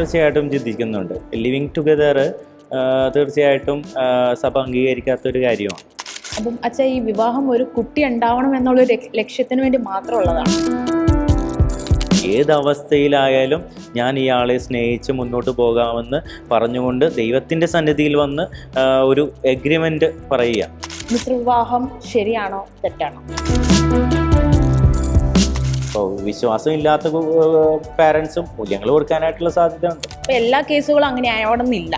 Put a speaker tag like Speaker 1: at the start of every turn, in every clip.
Speaker 1: തീർച്ചയായിട്ടും ചിന്തിക്കുന്നുണ്ട്. Living together തീർച്ചയായിട്ടും സഭ അംഗീകരിക്കാത്തൊരു കാര്യമാണ്.
Speaker 2: അപ്പം അച്ഛാ ഈ വിവാഹം ഒരു കുട്ടി ഉണ്ടാവണം എന്നുള്ള ഒരു ലക്ഷ്യത്തിന് വേണ്ടി മാത്രമുള്ളതാണ്.
Speaker 1: ഏതവസ്ഥയിലായാലും ഞാൻ ഇയാളെ സ്നേഹിച്ച് മുന്നോട്ട് പോകാമെന്ന് പറഞ്ഞുകൊണ്ട് ദൈവത്തിന്റെ സന്നിധിയിൽ വന്ന് ഒരു എഗ്രിമെന്റ് പറയുക.
Speaker 2: മിശ്രവിവാഹം ശരിയാണോ തെറ്റാണോ?
Speaker 1: ഇപ്പോൾ വിശ്വാസമില്ലാത്ത പാരൻസും മൂല്യങ്ങൾ കൊടുക്കാനായിട്ടുള്ള സാധ്യത ഉണ്ട്
Speaker 2: അപ്പോൾ എല്ലാ കേസുകളും അങ്ങനെ ആയോണമെന്നില്ല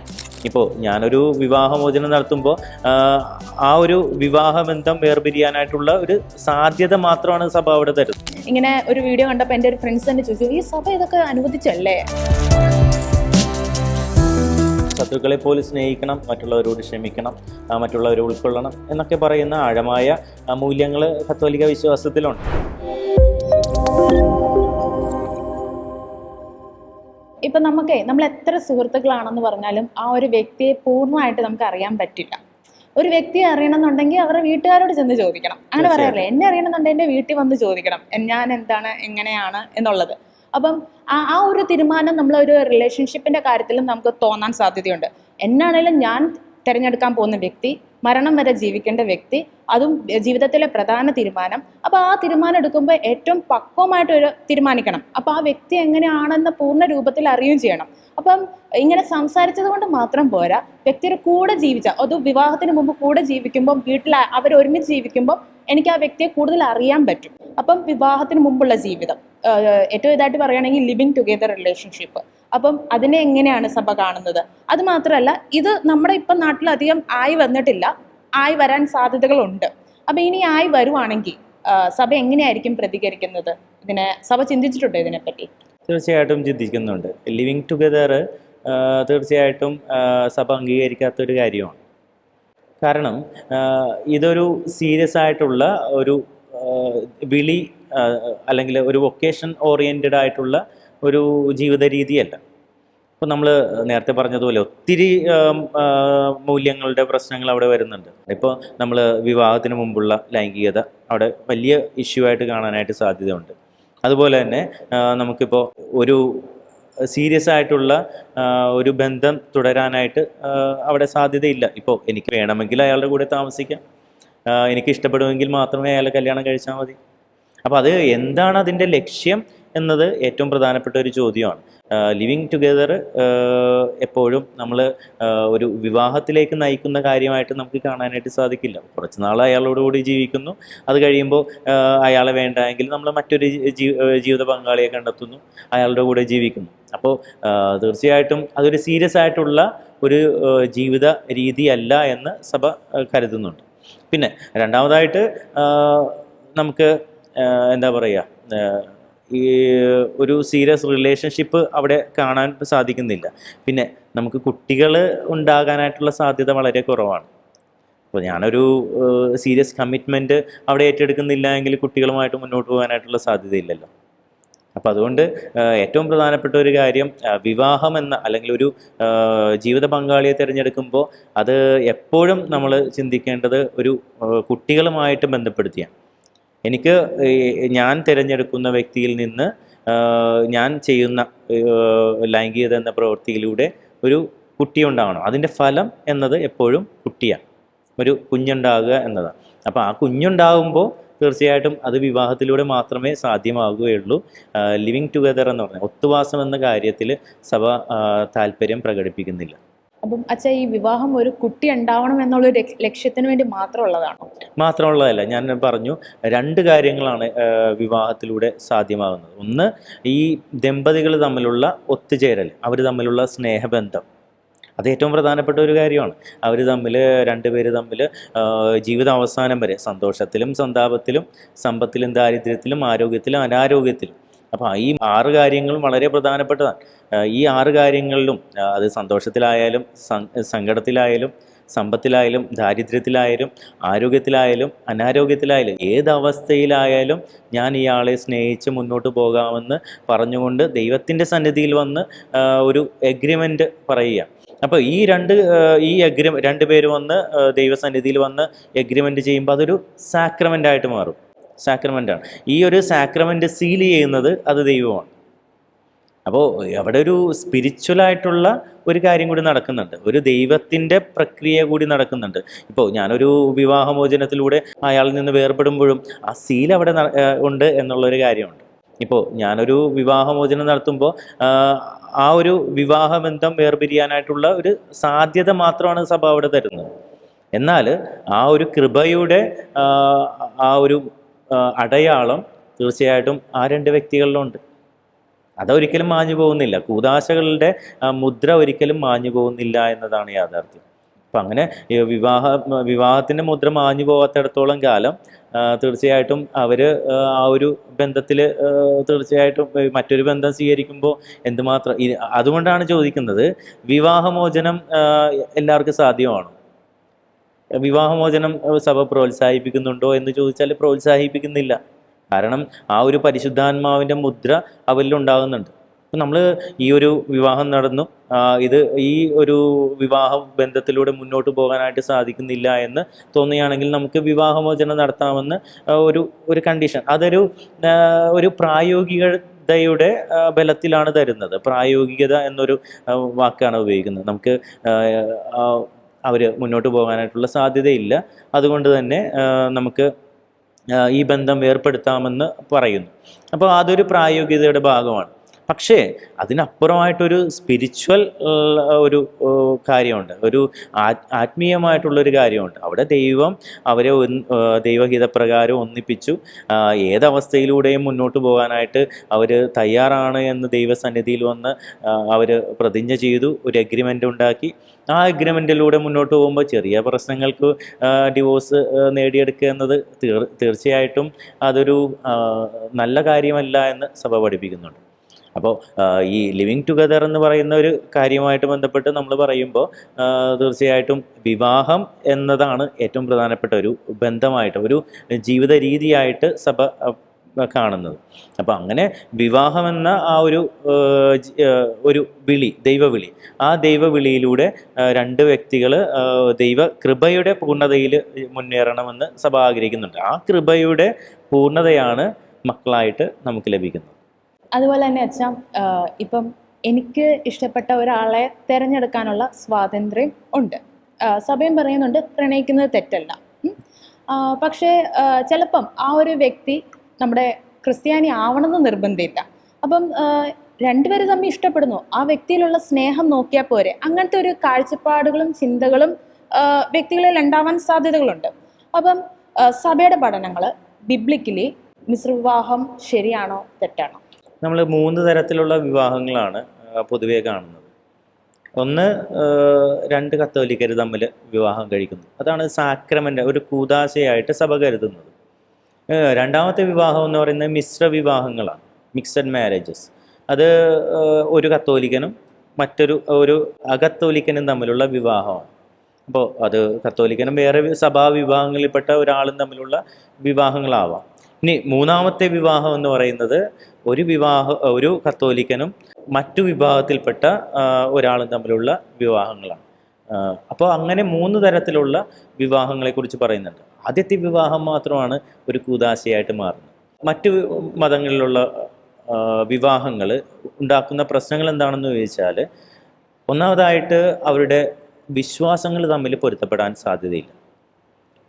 Speaker 1: ഇപ്പോൾ ഞാനൊരു വിവാഹമോചനം നടത്തുമ്പോൾ ആ ഒരു വിവാഹബന്ധം വേർപിരിയാനായിട്ടുള്ള ഒരു സാധ്യത മാത്രമാണ് സഭ അവിടെ തരുന്നത്.
Speaker 2: ഇങ്ങനെ ഒരു വീഡിയോ കണ്ടപ്പോൾ എന്റെ ഒരു ഫ്രണ്ട്സ് തന്നെ ചോദിച്ചു ഈ സഭ ഇതൊക്കെ അനുവദിച്ചല്ലേ?
Speaker 1: ശത്രുക്കളെ പോലും സ്നേഹിക്കണം മറ്റുള്ളവരോട് ക്ഷമിക്കണം മറ്റുള്ളവരെ ഉൾക്കൊള്ളണം എന്നൊക്കെ പറയുന്ന ആഴമായ മൂല്യങ്ങൾ കത്തോലിക വിശ്വാസത്തിലുണ്ട്.
Speaker 2: ഇപ്പൊ നമുക്കേ നമ്മൾ എത്ര സുഹൃത്തുക്കളാണെന്ന് പറഞ്ഞാലും ആ ഒരു വ്യക്തിയെ പൂർണമായിട്ട് നമുക്ക് അറിയാൻ പറ്റില്ല. ഒരു വ്യക്തിയെ അറിയണമെന്നുണ്ടെങ്കിൽ അവരുടെ വീട്ടുകാരോട് ചെന്ന് ചോദിക്കണം. അങ്ങനെ പറയാറില്ലേ എന്നെ അറിയണമെന്നുണ്ടെങ്കിൽ എന്റെ വീട്ടിൽ വന്ന് ചോദിക്കണം. ഞാൻ എന്താണ് എങ്ങനെയാണ് എന്നുള്ളത്. അപ്പം ആ ആ ഒരു തീരുമാനം നമ്മൾ ഒരു റിലേഷൻഷിപ്പിന്റെ കാര്യത്തിലും നമുക്ക് തോന്നാൻ സാധ്യതയുണ്ട്. എന്നാണേലും ഞാൻ തിരഞ്ഞെടുക്കാൻ പോകുന്ന വ്യക്തി മരണം വരെ ജീവിക്കേണ്ട വ്യക്തി അതും ജീവിതത്തിലെ പ്രധാന തീരുമാനം. അപ്പോൾ ആ തീരുമാനം എടുക്കുമ്പോൾ ഏറ്റവും പക്വമായിട്ട് ഒരു തീരുമാനിക്കണം. അപ്പോൾ ആ വ്യക്തി എങ്ങനെയാണെന്ന് പൂർണ രൂപത്തിൽ അറിയുകയും ചെയ്യണം. അപ്പം ഇങ്ങനെ സംസാരിച്ചത് കൊണ്ട് മാത്രം പോരാ. വ്യക്തിയുടെ കൂടെ ജീവിച്ച അത് വിവാഹത്തിന് മുമ്പ് കൂടെ ജീവിക്കുമ്പോൾ വീട്ടിൽ അവർ ഒരുമിച്ച് ജീവിക്കുമ്പോൾ എനിക്ക് ആ വ്യക്തിയെ കൂടുതൽ അറിയാൻ പറ്റും. അപ്പം വിവാഹത്തിന് മുമ്പുള്ള ജീവിതം ഏറ്റവും ഇതായിട്ട് പറയുകയാണെങ്കിൽ ലിവിങ് ടുഗെദർ റിലേഷൻഷിപ്പ് അപ്പം അതിനെ എങ്ങനെയാണ് സഭ കാണുന്നത്? അത് മാത്രമല്ല ഇത് നമ്മുടെ ഇപ്പം നാട്ടിലധികം ആയി വന്നിട്ടില്ല ആയി വരാൻ സാധ്യതകളുണ്ട്. അപ്പം ഇനി ആയി വരുവാണെങ്കിൽ സഭ എങ്ങനെയായിരിക്കും പ്രതികരിക്കുന്നത്? ഇതിനെ സഭ ചിന്തിച്ചിട്ടുണ്ടോ ഇതിനെപ്പറ്റി?
Speaker 1: തീർച്ചയായിട്ടും ചിന്തിക്കുന്നുണ്ട്. ലിവിങ് ടുഗദർ തീർച്ചയായിട്ടും സഭ അംഗീകരിക്കാത്തൊരു കാര്യമാണ്. കാരണം ഇതൊരു സീരിയസ് ആയിട്ടുള്ള ഒരു വിളി അല്ലെങ്കിൽ ഒരു വൊക്കേഷൻ ഓറിയന്റഡ് ആയിട്ടുള്ള ഒരു ജീവിത രീതിയല്ല ഇപ്പോൾ നമ്മൾ നേരത്തെ പറഞ്ഞതുപോലെ ഒത്തിരി മൂല്യങ്ങളുടെ പ്രശ്നങ്ങൾ അവിടെ വരുന്നുണ്ട്. ഇപ്പോൾ നമ്മൾ വിവാഹത്തിന് മുമ്പുള്ള ലൈംഗികത അവിടെ വലിയ ഇഷ്യൂ ആയിട്ട് കാണാനായിട്ട് സാധ്യതയുണ്ട്. അതുപോലെ തന്നെ നമുക്കിപ്പോൾ ഒരു സീരിയസ് ആയിട്ടുള്ള ഒരു ബന്ധം തുടരാനായിട്ട് അവിടെ സാധ്യതയില്ല. ഇപ്പോൾ എനിക്ക് വേണമെങ്കിൽ അയാളുടെ കൂടെ താമസിക്കാം. എനിക്ക് ഇഷ്ടപ്പെടുമെങ്കിൽ മാത്രമേ അയാളെ കല്യാണം കഴിച്ചാൽ മതി. അപ്പോൾ അത് എന്താണ് അതിന്റെ ലക്ഷ്യം? എന്നത് ഏറ്റവും പ്രധാനപ്പെട്ട ഒരു ചോദ്യമാണ്. ലിവിങ് ടുഗെദർ എപ്പോഴും നമ്മൾ ഒരു വിവാഹത്തിലേക്ക് നയിക്കുന്ന കാര്യമായിട്ട് നമുക്ക് കാണാനായിട്ട് സാധിക്കില്ല. കുറച്ച് നാൾ അയാളോടുകൂടി ജീവിക്കുന്നു. അത് കഴിയുമ്പോൾ അയാളെ വേണ്ടെങ്കിൽ നമ്മൾ മറ്റൊരു ജീവിത പങ്കാളിയെ കണ്ടെത്തുന്നു. അയാളുടെ കൂടെ ജീവിക്കുന്നു. അപ്പോൾ തീർച്ചയായിട്ടും അതൊരു സീരിയസ് ആയിട്ടുള്ള ഒരു ജീവിത രീതിയല്ല എന്ന് സഭ കരുതുന്നുണ്ട്. പിന്നെ രണ്ടാമതായിട്ട് നമുക്ക് എന്താ പറയുക ഈ ഒരു സീരിയസ് റിലേഷൻഷിപ്പ് അവിടെ കാണാൻ സാധിക്കുന്നില്ല. പിന്നെ നമുക്ക് കുട്ടികൾ ഉണ്ടാകാനായിട്ടുള്ള സാധ്യത വളരെ കുറവാണ്. അപ്പോൾ ഞാനൊരു സീരിയസ് കമ്മിറ്റ്മെന്റ് അവിടെ ഏറ്റെടുക്കുന്നില്ല എങ്കിൽ കുട്ടികളുമായിട്ട് മുന്നോട്ട് പോകാനായിട്ടുള്ള സാധ്യതയില്ലല്ലോ. അപ്പം അതുകൊണ്ട് ഏറ്റവും പ്രധാനപ്പെട്ട ഒരു കാര്യം വിവാഹം എന്ന അല്ലെങ്കിൽ ഒരു ജീവിത പങ്കാളിയെ തിരഞ്ഞെടുക്കുമ്പോൾ അത് എപ്പോഴും നമ്മൾ ചിന്തിക്കേണ്ടത് ഒരു കുട്ടികളുമായിട്ട് ബന്ധപ്പെടുത്തിയാണ്. എനിക്ക് ഞാൻ തിരഞ്ഞെടുക്കുന്ന വ്യക്തിയിൽ നിന്ന് ഞാൻ ചെയ്യുന്ന ലൈംഗികത എന്ന പ്രവൃത്തിയിലൂടെ ഒരു കുട്ടി ഉണ്ടാകണം അതിന്റെ ഫലം എന്നത് എപ്പോഴും കുട്ടിയാണ്. ഒരു കുഞ്ഞുണ്ടാകുക എന്നതാണ്. അപ്പോൾ ആ കുഞ്ഞുണ്ടാകുമ്പോൾ തീർച്ചയായിട്ടും അത് വിവാഹത്തിലൂടെ മാത്രമേ സാധ്യമാകുകയുള്ളൂ ലിവിങ് ടുഗദർ എന്ന് പറഞ്ഞാൽ ഒത്തുവാസം എന്ന കാര്യത്തിൽ സഭ താല്പര്യം പ്രകടിപ്പിക്കുന്നില്ല.
Speaker 2: അപ്പം അച്ഛ ഈ വിവാഹം ഒരു കുട്ടി ഉണ്ടാവണം എന്നുള്ള ലക്ഷ്യത്തിന് വേണ്ടി മാത്രമുള്ളതാണോ?
Speaker 1: മാത്രമുള്ളതല്ല. ഞാൻ പറഞ്ഞു രണ്ട് കാര്യങ്ങളാണ് വിവാഹത്തിലൂടെ സാധ്യമാകുന്നത്. ഒന്ന് ഈ ദമ്പതികൾ തമ്മിലുള്ള ഒത്തുചേരൽ അവർ തമ്മിലുള്ള സ്നേഹബന്ധം. അത് ഏറ്റവും പ്രധാനപ്പെട്ട ഒരു കാര്യമാണ്. അവർ തമ്മിൽ രണ്ടുപേര് തമ്മിൽ ജീവിത അവസാനം വരെ സന്തോഷത്തിലും സന്താപത്തിലും സമ്പത്തിലും ദാരിദ്ര്യത്തിലും ആരോഗ്യത്തിലും അനാരോഗ്യത്തിലും അപ്പോൾ ഈ ആറ് കാര്യങ്ങളും വളരെ പ്രധാനപ്പെട്ടതാണ്. ഈ ആറ് കാര്യങ്ങളിലും അത് സന്തോഷത്തിലായാലും സങ്കടത്തിലായാലും സമ്പത്തിലായാലും ദാരിദ്ര്യത്തിലായാലും ആരോഗ്യത്തിലായാലും അനാരോഗ്യത്തിലായാലും ഏതവസ്ഥയിലായാലും ഞാൻ ഇയാളെ സ്നേഹിച്ച് മുന്നോട്ട് പോകാമെന്ന് പറഞ്ഞുകൊണ്ട് ദൈവത്തിന്റെ സന്നിധിയിൽ വന്ന് ഒരു എഗ്രിമെന്റ് പറയുക. അപ്പോൾ ഈ രണ്ട് ഈ അഗ്രി രണ്ട് പേര് വന്ന് ദൈവസന്നിധിയിൽ വന്ന് എഗ്രിമെന്റ് ചെയ്യുമ്പോൾ അതൊരു സാക്രമെന്റ് ആയിട്ട് മാറും. സാക്രമെന്റാണ് ഈ ഒരു സാക്രമെന്റ് സീൽ ചെയ്യുന്നത് അത് ദൈവമാണ്. അപ്പോൾ അവിടെ ഒരു സ്പിരിച്വലായിട്ടുള്ള ഒരു കാര്യം കൂടി നടക്കുന്നുണ്ട്. ഒരു ദൈവത്തിന്റെ പ്രക്രിയ കൂടി നടക്കുന്നുണ്ട്. ഇപ്പോൾ ഞാനൊരു വിവാഹമോചനത്തിലൂടെ അയാളിൽ നിന്ന് വേർപെടുമ്പോഴും ആ സീൽ അവിടെ ഉണ്ട് എന്നുള്ളൊരു കാര്യമുണ്ട്. ഇപ്പോൾ ഞാനൊരു വിവാഹമോചനം നടത്തുമ്പോൾ ആ ഒരു വിവാഹബന്ധം വേർപിരിയാനായിട്ടുള്ള ഒരു സാധ്യത മാത്രമാണ് സഭ അവിടെ തരുന്നത്. എന്നാൽ ആ ഒരു കൃപയുടെ ആ, ഒരു അടയാളം തീർച്ചയായിട്ടും ആ രണ്ട് വ്യക്തികളിലുണ്ട്. അതൊരിക്കലും മാഞ്ഞു പോകുന്നില്ല. കൂതാശകളുടെ മുദ്ര ഒരിക്കലും മാഞ്ഞു പോകുന്നില്ല എന്നതാണ് യാഥാർത്ഥ്യം. അപ്പം അങ്ങനെ വിവാഹ വിവാഹത്തിന്റെ മുദ്ര മാഞ്ഞു പോകാത്തിടത്തോളം കാലം തീർച്ചയായിട്ടും അവർ ആ ഒരു ബന്ധത്തിൽ തീർച്ചയായിട്ടും മറ്റൊരു ബന്ധം സ്വീകരിക്കുമ്പോൾ എന്തുമാത്രം അതുകൊണ്ടാണ് ചോദിക്കുന്നത് വിവാഹമോചനം എല്ലാവർക്കും സാധ്യമാണോ? വിവാഹമോചനം സഭ പ്രോത്സാഹിപ്പിക്കുന്നുണ്ടോ എന്ന് ചോദിച്ചാൽ പ്രോത്സാഹിപ്പിക്കുന്നില്ല. കാരണം ആ ഒരു പരിശുദ്ധാത്മാവിന്റെ മുദ്ര അപ്പം നമ്മൾ ഈ ഒരു വിവാഹം നടന്നു. ഇത് ഈ ഒരു വിവാഹ ബന്ധത്തിലൂടെ മുന്നോട്ട് പോകാനായിട്ട് സാധിക്കുന്നില്ല എന്ന് തോന്നുകയാണെങ്കിൽ നമുക്ക് വിവാഹമോചനം നടത്താമെന്ന് ഒരു ഒരു കണ്ടീഷൻ. അതൊരു ഒരു പ്രായോഗികതയുടെ യുടെ ബലത്തിലാണ് തരുന്നത്. പ്രായോഗികത എന്നൊരു വാക്കാണ് ഉപയോഗിക്കുന്നത്. നമുക്ക് അവർ മുന്നോട്ട് പോകാനായിട്ടുള്ള സാധ്യതയില്ല. അതുകൊണ്ട് തന്നെ നമുക്ക് ഈ ബന്ധം ഏർപ്പെടുത്താമെന്ന് പറയുന്നു. അപ്പോൾ അതൊരു പ്രായോഗികതയുടെ ഭാഗമാണ്. പക്ഷേ അതിനപ്പുറമായിട്ടൊരു സ്പിരിച്വൽ ഒരു കാര്യമുണ്ട്. ഒരു ആത്മീയമായിട്ടുള്ളൊരു കാര്യമുണ്ട്. അവിടെ ദൈവം അവരെ ദൈവഹിതപ്രകാരം ഒന്നിപ്പിച്ചു. ഏതവസ്ഥയിലൂടെയും മുന്നോട്ട് പോകാനായിട്ട് അവർ തയ്യാറാണ് എന്ന് ദൈവസന്നിധിയിൽ വന്ന് അവർ പ്രതിജ്ഞ ചെയ്തു. ഒരു എഗ്രിമെന്റ് ഉണ്ടാക്കി. ആ എഗ്രിമെന്റിലൂടെ മുന്നോട്ട് പോകുമ്പോൾ ചെറിയ പ്രശ്നങ്ങൾക്ക് ഡിവോഴ്സ് നേടിയെടുക്കുക എന്നത് തീർ തീർച്ചയായിട്ടും അതൊരു നല്ല കാര്യമല്ല എന്ന് സഭ പഠിപ്പിക്കുന്നുണ്ട്. അപ്പോൾ ഈ ലിവിങ് ടുഗദർ എന്ന് പറയുന്ന ഒരു കാര്യമായിട്ട് ബന്ധപ്പെട്ട് നമ്മൾ പറയുമ്പോൾ തീർച്ചയായിട്ടും വിവാഹം എന്നതാണ് ഏറ്റവും പ്രധാനപ്പെട്ട ഒരു ബന്ധമായിട്ട് ഒരു ജീവിത രീതിയായിട്ട് സഭ കാണുന്നത്. അപ്പോൾ അങ്ങനെ വിവാഹമെന്ന ആ ഒരു ഒരു വിളി ദൈവവിളി ആ ദൈവവിളിയിലൂടെ രണ്ട് വ്യക്തികൾ ദൈവ കൃപയുടെ പൂർണതയിൽ മുന്നേറണമെന്ന് സഭ ആഗ്രഹിക്കുന്നുണ്ട്. ആ കൃപയുടെ പൂർണതയാണ് മക്കളായിട്ട് നമുക്ക് ലഭിക്കുന്നത്.
Speaker 2: അതുപോലെ തന്നെ ആഹ് ഇപ്പം എനിക്ക് ഇഷ്ടപ്പെട്ട ഒരാളെ തിരഞ്ഞെടുക്കാനുള്ള സ്വാതന്ത്ര്യം ഉണ്ട്. സഭയും പറയുന്നുണ്ട് പ്രണയിക്കുന്നത് തെറ്റല്ല. പക്ഷേ ചിലപ്പം ആ ഒരു വ്യക്തി നമ്മുടെ ക്രിസ്ത്യാനി ആവണമെന്ന് നിർബന്ധമില്ല. അപ്പം രണ്ടുപേരും തമ്മിൽ ഇഷ്ടപ്പെടുന്നു. ആ വ്യക്തിയിലുള്ള സ്നേഹം നോക്കിയാൽ പോരെ. അങ്ങനത്തെ ഒരു കാഴ്ചപ്പാടുകളും ചിന്തകളും വ്യക്തികളിൽ ഉണ്ടാവാൻ സാധ്യതകളുണ്ട്. അപ്പം സഭയുടെ പഠനങ്ങൾ ബിബ്ലിക്കലി മിശ്രവിവാഹം ശരിയാണോ തെറ്റാണോ?
Speaker 1: നമ്മൾ മൂന്ന് തരത്തിലുള്ള വിവാഹങ്ങളാണ് പൊതുവേ കാണുന്നത്. ഒന്ന് രണ്ട് കത്തോലിക്കർ തമ്മിൽ വിവാഹം കഴിക്കുന്നു. അതാണ് സാക്രമന്റെ ഒരു കൂതാശയായിട്ട് സഭ കരുതുന്നത്. രണ്ടാമത്തെ വിവാഹം എന്ന് പറയുന്നത് മിശ്ര വിവാഹങ്ങളാണ് മിക്സഡ് മാരേജസ്. അത് ഒരു കത്തോലിക്കനും മറ്റൊരു ഒരു അകത്തോലിക്കനും തമ്മിലുള്ള വിവാഹമാണ്. അപ്പോൾ അത് കത്തോലിക്കനും വേറെ സഭാ വിഭാഗങ്ങളിൽപ്പെട്ട ഒരാളും തമ്മിലുള്ള വിവാഹങ്ങളാവാം. ഇനി മൂന്നാമത്തെ വിവാഹം എന്ന് പറയുന്നത് ഒരു വിവാഹ ഒരു കത്തോലിക്കനും മറ്റു വിഭാഗത്തിൽപ്പെട്ട ഒരാളും തമ്മിലുള്ള വിവാഹങ്ങളാണ്. അപ്പോൾ അങ്ങനെ മൂന്ന് തരത്തിലുള്ള വിവാഹങ്ങളെക്കുറിച്ച് പറയുന്നുണ്ട്. ആദ്യത്തെ വിവാഹം മാത്രമാണ് ഒരു കൂതാശയായിട്ട് മാറുന്നത്. മറ്റു മതങ്ങളിലുള്ള വിവാഹങ്ങൾ ഉണ്ടാക്കുന്ന പ്രശ്നങ്ങൾ എന്താണെന്ന് ചോദിച്ചാൽ ഒന്നാമതായിട്ട് അവരുടെ വിശ്വാസങ്ങൾ തമ്മിൽ പൊരുത്തപ്പെടാൻ സാധ്യതയില്ല.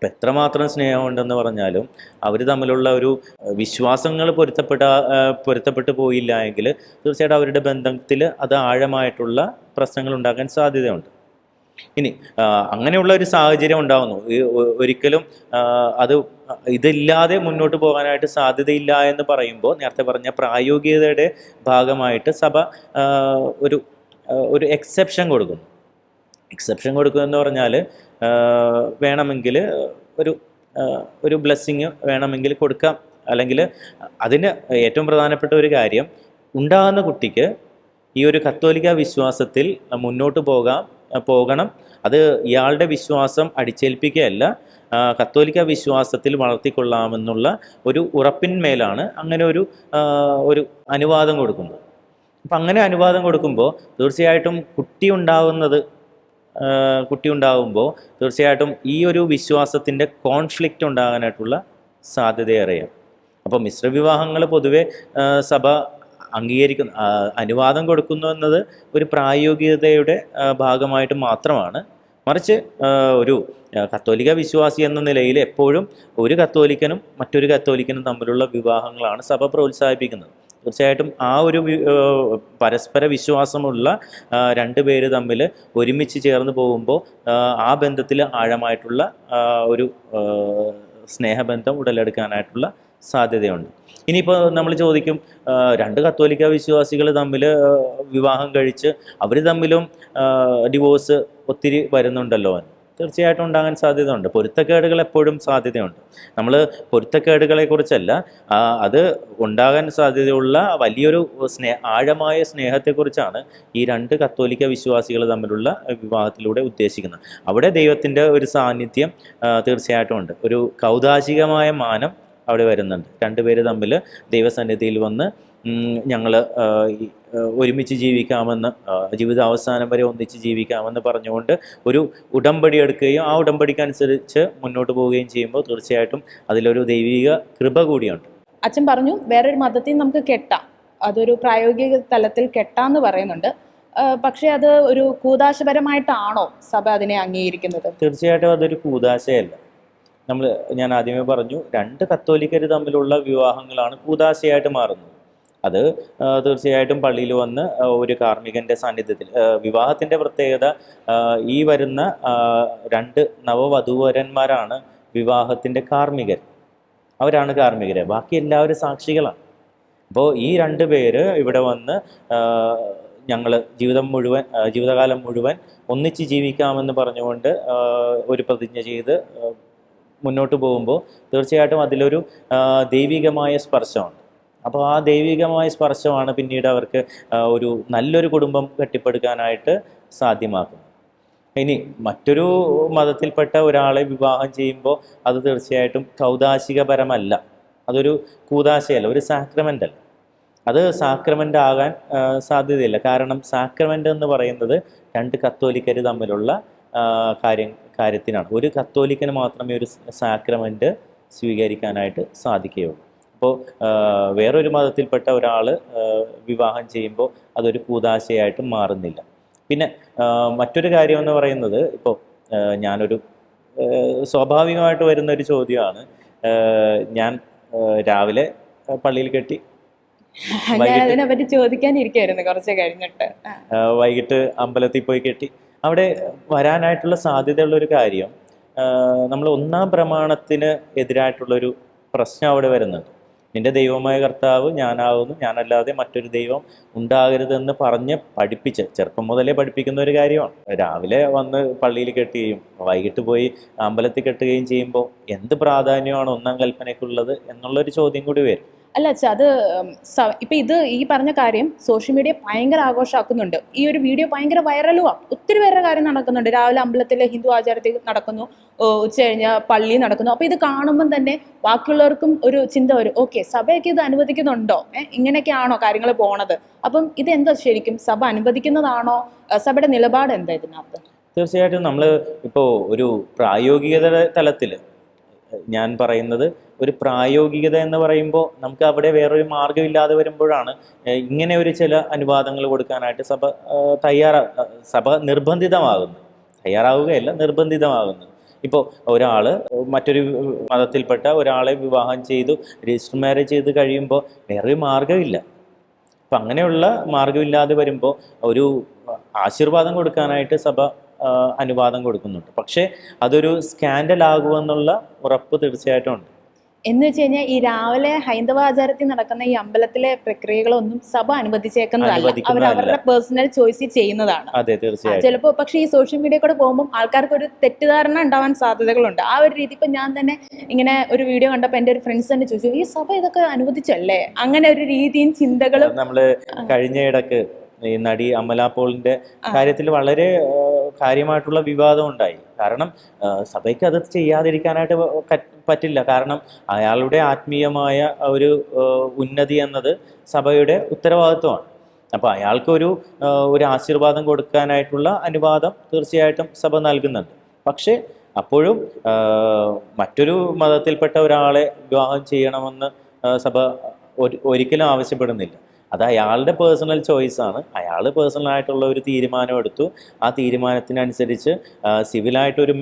Speaker 1: ഇപ്പം എത്രമാത്രം സ്നേഹമുണ്ടെന്ന് പറഞ്ഞാലും അവർ തമ്മിലുള്ള ഒരു വിശ്വാസങ്ങൾ പൊരുത്തപ്പെട്ട പൊരുത്തപ്പെട്ടു പോയില്ല എങ്കിൽ തീർച്ചയായിട്ടും അവരുടെ ബന്ധത്തിൽ അത് ആഴമായിട്ടുള്ള പ്രശ്നങ്ങൾ ഉണ്ടാക്കാൻ സാധ്യതയുണ്ട്. ഇനി അങ്ങനെയുള്ള ഒരു സാഹചര്യം ഉണ്ടാകുന്നു ഒരിക്കലും അത് ഇതില്ലാതെ മുന്നോട്ട് പോകാനായിട്ട് സാധ്യതയില്ല എന്ന് പറയുമ്പോൾ നേരത്തെ പറഞ്ഞ പ്രായോഗികതയുടെ ഭാഗമായിട്ട് സഭ ഒരു ഒരു എക്സെപ്ഷൻ കൊടുക്കുന്നു. എക്സെപ്ഷൻ കൊടുക്കുക എന്ന് പറഞ്ഞാൽ വേണമെങ്കിൽ ഒരു ഒരു ബ്ലെസ്സിങ് വേണമെങ്കിൽ കൊടുക്കാം. അല്ലെങ്കിൽ അതിന് ഏറ്റവും പ്രധാനപ്പെട്ട ഒരു കാര്യം ഉണ്ടാകുന്ന കുട്ടിക്ക് ഈ ഒരു കത്തോലിക്ക വിശ്വാസത്തിൽ മുന്നോട്ട് പോകാം പോകണം. അത് ഇയാളുടെ വിശ്വാസം അടിച്ചേൽപ്പിക്കുകയല്ല കത്തോലിക്ക വിശ്വാസത്തിൽ വളർത്തിക്കൊള്ളാമെന്നുള്ള ഒരു ഉറപ്പിന്മേലാണ് അങ്ങനെ ഒരു ഒരു അനുവാദം കൊടുക്കുന്നത്. അപ്പം അങ്ങനെ അനുവാദം കൊടുക്കുമ്പോൾ തീർച്ചയായിട്ടും കുട്ടി ഉണ്ടാകുന്നത് കുട്ടി ഉണ്ടാകുമ്പോൾ തീർച്ചയായിട്ടും ഈ ഒരു വിശ്വാസത്തിന്റെ കോൺഫ്ലിക്റ്റ് ഉണ്ടാകാനായിട്ടുള്ള സാധ്യതയേറെയാണ് അപ്പോൾ മിശ്രവിവാഹങ്ങൾ പൊതുവെ സഭ അംഗീകരിക്കുന്ന അനുവാദം കൊടുക്കുന്നു എന്നത് ഒരു പ്രായോഗികതയുടെ ഭാഗമായിട്ട് മാത്രമാണ്. മറിച്ച് ഒരു കത്തോലിക വിശ്വാസി എന്ന നിലയിൽ എപ്പോഴും ഒരു കത്തോലിക്കനും മറ്റൊരു കത്തോലിക്കനും തമ്മിലുള്ള വിവാഹങ്ങളാണ് സഭ പ്രോത്സാഹിപ്പിക്കുന്നത്. തീർച്ചയായിട്ടും ആ ഒരു പരസ്പര വിശ്വാസമുള്ള രണ്ട് പേര് തമ്മിൽ ഒരുമിച്ച് ചേർന്ന് പോകുമ്പോൾ ആ ബന്ധത്തിൽ ആഴമായിട്ടുള്ള ഒരു സ്നേഹബന്ധം ഉടലെടുക്കാനായിട്ടുള്ള സാധ്യതയുണ്ട്. ഇനിയിപ്പോൾ നമ്മൾ ചോദിക്കും രണ്ട് കത്തോലിക്ക വിശ്വാസികൾ തമ്മിൽ വിവാഹം കഴിച്ച് അവർ തമ്മിലും ഡിവോഴ്സ് ഒത്തിരി വരുന്നുണ്ടല്ലോ തീർച്ചയായിട്ടും ഉണ്ടാകാൻ സാധ്യതയുണ്ട്. പൊരുത്തക്കേടുകൾ എപ്പോഴും സാധ്യതയുണ്ട്. നമ്മൾ പൊരുത്തക്കേടുകളെക്കുറിച്ചല്ല അത് ഉണ്ടാകാൻ സാധ്യതയുള്ള വലിയൊരു സ്നേഹ ആഴമായ സ്നേഹത്തെക്കുറിച്ചാണ് ഈ രണ്ട് കത്തോലിക്ക വിശ്വാസികൾ തമ്മിലുള്ള വിവാഹത്തിലൂടെ ഉദ്ദേശിക്കുന്നത്. അവിടെ ദൈവത്തിന്റെ ഒരു സാന്നിധ്യം തീർച്ചയായിട്ടും ഉണ്ട്. ഒരു കൗതാശികമായ മാനം അവിടെ വരുന്നുണ്ട്. രണ്ടുപേര് തമ്മിൽ ദൈവസന്നിധിയിൽ വന്ന് ഞങ്ങൾ ഒരുമിച്ച് ജീവിക്കാമെന്ന് ജീവിതാവസാനം വരെ ഒന്നിച്ച് ജീവിക്കാമെന്ന് പറഞ്ഞുകൊണ്ട് ഒരു ഉടമ്പടി എടുക്കുകയും ആ ഉടമ്പടിക്കനുസരിച്ച് മുന്നോട്ട് പോവുകയും ചെയ്യുമ്പോൾ തീർച്ചയായിട്ടും അതിലൊരു ദൈവിക കൃപ കൂടിയുണ്ട്.
Speaker 2: അച്ഛൻ പറഞ്ഞു വേറൊരു മതത്തിൽ നമുക്ക് കെട്ടാം. അതൊരു പ്രായോഗിക തലത്തിൽ കെട്ടാന്ന് പറയുന്നുണ്ട്. പക്ഷേ അത് ഒരു കൂതാശപരമായിട്ടാണോ സഭ അതിനെ അംഗീകരിക്കുന്നത്?
Speaker 1: തീർച്ചയായിട്ടും അതൊരു കൂതാശയല്ല നമ്മൾ ഞാൻ ആദ്യമേ പറഞ്ഞു രണ്ട് കത്തോലിക്കർ തമ്മിലുള്ള വിവാഹങ്ങളാണ് കൂതാശയായിട്ട് മാറുന്നത്. അത് തീർച്ചയായിട്ടും പള്ളിയിൽ വന്ന് ഒരു കാർമ്മികന്റെ സാന്നിധ്യത്തിൽ വിവാഹത്തിന്റെ പ്രത്യേകത ഈ വരുന്ന രണ്ട് നവവധൂവരന്മാരാണ് വിവാഹത്തിന്റെ കാർമ്മികർ. അവരാണ് കാർമ്മികർ ബാക്കി എല്ലാവരും സാക്ഷികളാണ്. അപ്പോൾ ഈ രണ്ട് പേര് ഇവിടെ വന്ന് ഞങ്ങൾ ജീവിതം മുഴുവൻ ജീവിതകാലം മുഴുവൻ ഒന്നിച്ച് ജീവിക്കാമെന്ന് പറഞ്ഞുകൊണ്ട് ഒരു പ്രതിജ്ഞ ചെയ്ത് മുന്നോട്ട് പോകുമ്പോൾ തീർച്ചയായിട്ടും അതിലൊരു ദൈവികമായ സ്പർശമുണ്ട്. അപ്പോൾ ആ ദൈവികമായ സ്പർശമാണ് പിന്നീട് അവർക്ക് ഒരു നല്ലൊരു കുടുംബം കെട്ടിപ്പടുക്കാനായിട്ട് സാധ്യമാക്കുന്നത്. ഇനി മറ്റൊരു മതത്തിൽപ്പെട്ട ഒരാളെ വിവാഹം ചെയ്യുമ്പോൾ അത് തീർച്ചയായിട്ടും കൗതാശികപരമല്ല. അതൊരു കൂതാശയല്ല ഒരു സാക്രമെന്റ് അല്ല അത് സാക്രമെന്റ് ആകാൻ സാധ്യതയില്ല. കാരണം സാക്രമെന്റ് എന്ന് പറയുന്നത് രണ്ട് കത്തോലിക്കർ തമ്മിലുള്ള കാര്യം കാര്യത്തിനാണ്. ഒരു കത്തോലിക്കന് മാത്രമേ ഒരു സാക്രമെന്റ് സ്വീകരിക്കാനായിട്ട് സാധിക്കുകയുള്ളൂ. അപ്പോൾ വേറൊരു മതത്തിൽപ്പെട്ട ഒരാൾ വിവാഹം ചെയ്യുമ്പോൾ അതൊരു കൂതാശയായിട്ട് മാറുന്നില്ല. പിന്നെ മറ്റൊരു കാര്യം എന്ന് പറയുന്നത് ഇപ്പോൾ ഞാനൊരു സ്വാഭാവികമായിട്ട് വരുന്ന ഒരു ചോദ്യമാണ് ഞാൻ രാവിലെ പള്ളിയിൽ കെട്ടി
Speaker 2: ചോദിക്കാനിരിക്കായിരുന്നു കുറച്ച് കഴിഞ്ഞിട്ട്.
Speaker 1: വൈകിട്ട് അമ്പലത്തിൽ പോയി കെട്ടി. അവിടെ വരാനായിട്ടുള്ള സാധ്യതയുള്ള ഒരു കാര്യം നമ്മൾ ഒന്നാം പ്രമാണത്തിന് എതിരായിട്ടുള്ളൊരു പ്രശ്നം അവിടെ വരുന്നുണ്ട്. നിന്റെ ദൈവമായ കർത്താവ് ഞാനാകുന്നു ഞാനല്ലാതെ മറ്റൊരു ദൈവം ഉണ്ടാകരുതെന്ന് പറഞ്ഞ് പഠിപ്പിച്ച് ചെറുപ്പം മുതലേ പഠിപ്പിക്കുന്ന ഒരു കാര്യമാണ്. രാവിലെ വന്ന് പള്ളിയിൽ കെട്ടുകയും വൈകിട്ട് പോയി അമ്പലത്തിൽ കെട്ടുകയും ചെയ്യുമ്പോൾ എന്ത് പ്രാധാന്യമാണ് ഒന്നാം കൽപ്പനയ്ക്കുള്ളത് എന്നുള്ളൊരു ചോദ്യം കൂടി വരും.
Speaker 2: അല്ല അച്ഛാ അത് ഇപ്പം ഇത് ഈ പറഞ്ഞ കാര്യം സോഷ്യൽ മീഡിയ ഭയങ്കര ആഘോഷമാക്കുന്നുണ്ട് ഈ ഒരു വീഡിയോ ഭയങ്കര വൈറലുമാണ് ഒത്തിരി പേരുടെ കാര്യം നടക്കുന്നുണ്ട്. രാവിലെ അമ്പലത്തിൽ ഹിന്ദു ആചാരത്തിൽ നടക്കുന്നു ഉച്ച കഴിഞ്ഞ പള്ളി നടക്കുന്നു. അപ്പോൾ ഇത് കാണുമ്പം തന്നെ ബാക്കിയുള്ളവർക്കും ഒരു ചിന്ത വരും. ഓക്കെ സഭയൊക്കെ ഇത് അനുവദിക്കുന്നുണ്ടോ? ഇങ്ങനെയൊക്കെയാണോ കാര്യങ്ങൾ പോണത്? അപ്പം ഇത് എന്താ ശരിക്കും? സഭ അനുവദിക്കുന്നതാണോ? സഭയുടെ നിലപാട് എന്താ ഇതിനകത്ത്?
Speaker 1: തീർച്ചയായിട്ടും നമ്മൾ ഇപ്പോൾ ഒരു പ്രായോഗികത തലത്തിൽ ഞാൻ പറയുന്നത് ഒരു പ്രായോഗികത എന്ന് പറയുമ്പോൾ നമുക്ക് അവിടെ വേറൊരു മാർഗമില്ലാതെ വരുമ്പോഴാണ് ഇങ്ങനെ ഒരു ചില അനുവാദങ്ങൾ കൊടുക്കാനായിട്ട് സഭ തയ്യാറാ സഭ നിർബന്ധിതമാകുന്നത് തയ്യാറാവുകയല്ല നിർബന്ധിതമാകുന്നത് ഇപ്പോൾ ഒരാൾ മറ്റൊരു മതത്തിൽപ്പെട്ട ഒരാളെ വിവാഹം ചെയ്തു രജിസ്റ്റർ മാരേജ് ചെയ്ത് കഴിയുമ്പോൾ വേറൊരു മാർഗമില്ല അപ്പം അങ്ങനെയുള്ള മാർഗമില്ലാതെ വരുമ്പോൾ ഒരു ആശീർവാദം കൊടുക്കാനായിട്ട് സഭ അനുവാദം കൊടുക്കുന്നുണ്ട്. പക്ഷേ അതൊരു സ്കാൻഡൽ ആകുമെന്നുള്ള ഉറപ്പ് തീർച്ചയായിട്ടും ഉണ്ട്.
Speaker 2: എന്ന് വെച്ച് കഴിഞ്ഞാൽ ഈ രാവിലെ ഹൈന്ദവ ആചാരത്തിൽ നടക്കുന്ന ഈ അമ്പലത്തിലെ പ്രക്രിയകളൊന്നും സഭ അനുവദിച്ചേക്കുന്നതല്ല. അവർ അവരുടെ പേഴ്സണൽ ചോയ്സ് ചെയ്യുന്നതാണ്.
Speaker 1: അതെ
Speaker 2: ചിലപ്പോൾ പക്ഷേ ഈ സോഷ്യൽ മീഡിയ കൂടെ പോകുമ്പോൾ ആൾക്കാർക്ക് ഒരു തെറ്റിദ്ധാരണ ഉണ്ടാവാൻ സാധ്യതകളുണ്ട്. ആ ഒരു രീതി ഇപ്പൊ ഞാൻ തന്നെ ഇങ്ങനെ ഒരു വീഡിയോ കണ്ടപ്പോൾ എന്റെ ഒരു ഫ്രണ്ട്സ് തന്നെ ചോദിച്ചു ഈ സഭ ഇതൊക്കെ അനുവദിച്ചല്ലേ? അങ്ങനെ ഒരു രീതിയും ചിന്തകളും
Speaker 1: നമ്മൾ കഴിഞ്ഞ ഇടയ്ക്ക് ഈ നടി അമല പോളിന്റെ കാര്യത്തിൽ വളരെ കാര്യമായിട്ടുള്ള വിവാദം ഉണ്ടായി. കാരണം സഭയ്ക്ക് അത് ചെയ്യാതിരിക്കാനായിട്ട് പറ്റില്ല. കാരണം അയാളുടെ ആത്മീയമായ ഒരു ഉന്നതി എന്നത് സഭയുടെ ഉത്തരവാദിത്വമാണ്. അപ്പോൾ അയാൾക്കൊരു ഒരു ആശീർവാദം കൊടുക്കാനായിട്ടുള്ള അനുവാദം തീർച്ചയായിട്ടും സഭ നൽകുന്നുണ്ട്. പക്ഷേ അപ്പോഴും മറ്റൊരു മതത്തിൽപ്പെട്ട ഒരാളെ വിവാഹം ചെയ്യണമെന്ന് സഭ ഒരിക്കലും ആവശ്യപ്പെടുന്നില്ല. അത് അയാളുടെ പേഴ്സണൽ ചോയ്സാണ് അയാൾ പേഴ്സണലായിട്ടുള്ള ഒരു തീരുമാനം എടുത്തു. ആ തീരുമാനത്തിനനുസരിച്ച് സിവിലായിട്ടൊരു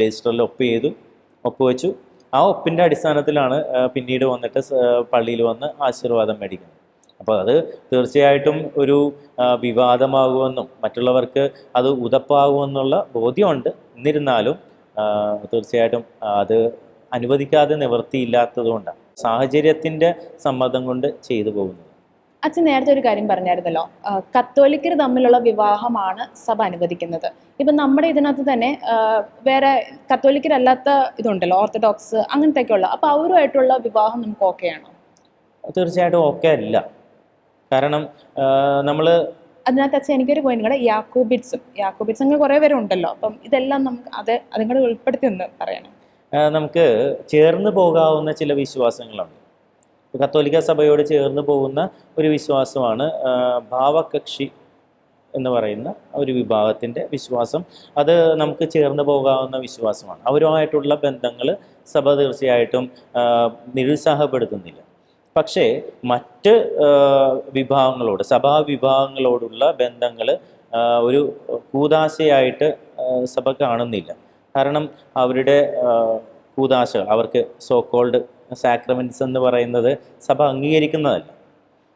Speaker 1: രജിസ്റ്ററിൽ ഒപ്പ് ചെയ്തു ഒപ്പ് വെച്ചു. ആ ഒപ്പിന്റെ അടിസ്ഥാനത്തിലാണ് പിന്നീട് വന്നിട്ട് പള്ളിയിൽ വന്ന് ആശീർവാദം മേടിക്കുന്നത്. അപ്പോൾ അത് തീർച്ചയായിട്ടും ഒരു വിവാദമാകുമെന്നും മറ്റുള്ളവർക്ക് അത് ഉതപ്പാകുമെന്നുള്ള ബോധ്യമുണ്ട്. എന്നിരുന്നാലും തീർച്ചയായിട്ടും അത് അനുവദിക്കാതെ നിവൃത്തിയില്ലാത്തതുകൊണ്ടാണ്. സാഹചര്യത്തിന്റെ സമ്മതം കൊണ്ട് ചെയ്തു പോകുന്നത്.
Speaker 2: അച്ഛൻ നേരത്തെ ഒരു കാര്യം പറഞ്ഞായിരുന്നല്ലോ. കത്തോലിക്കർ തമ്മിലുള്ള വിവാഹമാണ് സഭ അനുവദിക്കുന്നത്. ഇപ്പൊ നമ്മുടെ ഇതിനകത്ത് തന്നെ വേറെ കത്തോലിക്കരല്ലാത്ത ഇതുണ്ടല്ലോ ഓർത്തഡോക്സ് അങ്ങനത്തെ ഒക്കെ ഉള്ള അപ്പോൾ അവരുമായിട്ടുള്ള വിവാഹം നമുക്ക് ഓക്കെയാണോ
Speaker 1: തീർച്ചയായിട്ടും ഓക്കെ അല്ല. കാരണം നമ്മൾ
Speaker 2: അതിനകത്ത് അച്ഛൻ എനിക്കൊരു പോയിന്റ് കൂടെ യാക്കോബിറ്റ്സും യാക്കോബിറ്റ്സ് അങ്ങനെ കുറേ പേരുണ്ടല്ലോ. അപ്പം ഇതെല്ലാം നമുക്ക് അത് അതും കൂടെ ഉൾപ്പെടുത്തി ഒന്ന് പറയണം.
Speaker 1: നമുക്ക് ചേർന്ന് പോകാവുന്ന ചില വിശ്വാസങ്ങളുണ്ട്. കത്തോലിക്ക സഭയോട് ചേർന്ന് പോകുന്ന ഒരു വിശ്വാസമാണ് ഭാവകക്ഷി എന്ന് പറയുന്ന ഒരു വിഭാഗത്തിന്റെ വിശ്വാസം. അത് നമുക്ക് ചേർന്ന് പോകാവുന്ന വിശ്വാസമാണ്. അവരുമായിട്ടുള്ള ബന്ധങ്ങൾ സഭ തീർച്ചയായിട്ടും നിരുത്സാഹപ്പെടുത്തുന്നില്ല. പക്ഷേ മറ്റ് വിഭാഗങ്ങളോട് സഭാ വിഭാഗങ്ങളോടുള്ള ബന്ധങ്ങൾ ഒരു കൂതാശയായിട്ട് സഭ കാണുന്നില്ല. കാരണം അവരുടെ കൂതാശ അവർക്ക് സോ കോൾഡ് സാക്രമെന്റ്സ് എന്ന് പറയുന്നത് സഭ അംഗീകരിക്കുന്നതല്ല.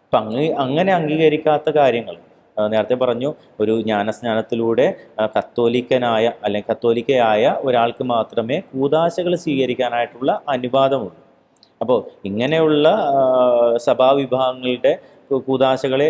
Speaker 1: അപ്പം അങ്ങ് അങ്ങനെ അംഗീകരിക്കാത്ത കാര്യങ്ങൾ നേരത്തെ പറഞ്ഞു ഒരു ജ്ഞാനസ്നാനത്തിലൂടെ കത്തോലിക്കനായ അല്ലെങ്കിൽ കത്തോലിക്കയായ ഒരാൾക്ക് മാത്രമേ കൂതാശകൾ സ്വീകരിക്കാനായിട്ടുള്ള അനുവാദമുള്ളൂ. അപ്പോൾ ഇങ്ങനെയുള്ള സഭാവിഭാഗങ്ങളുടെ കൂതാശകളെ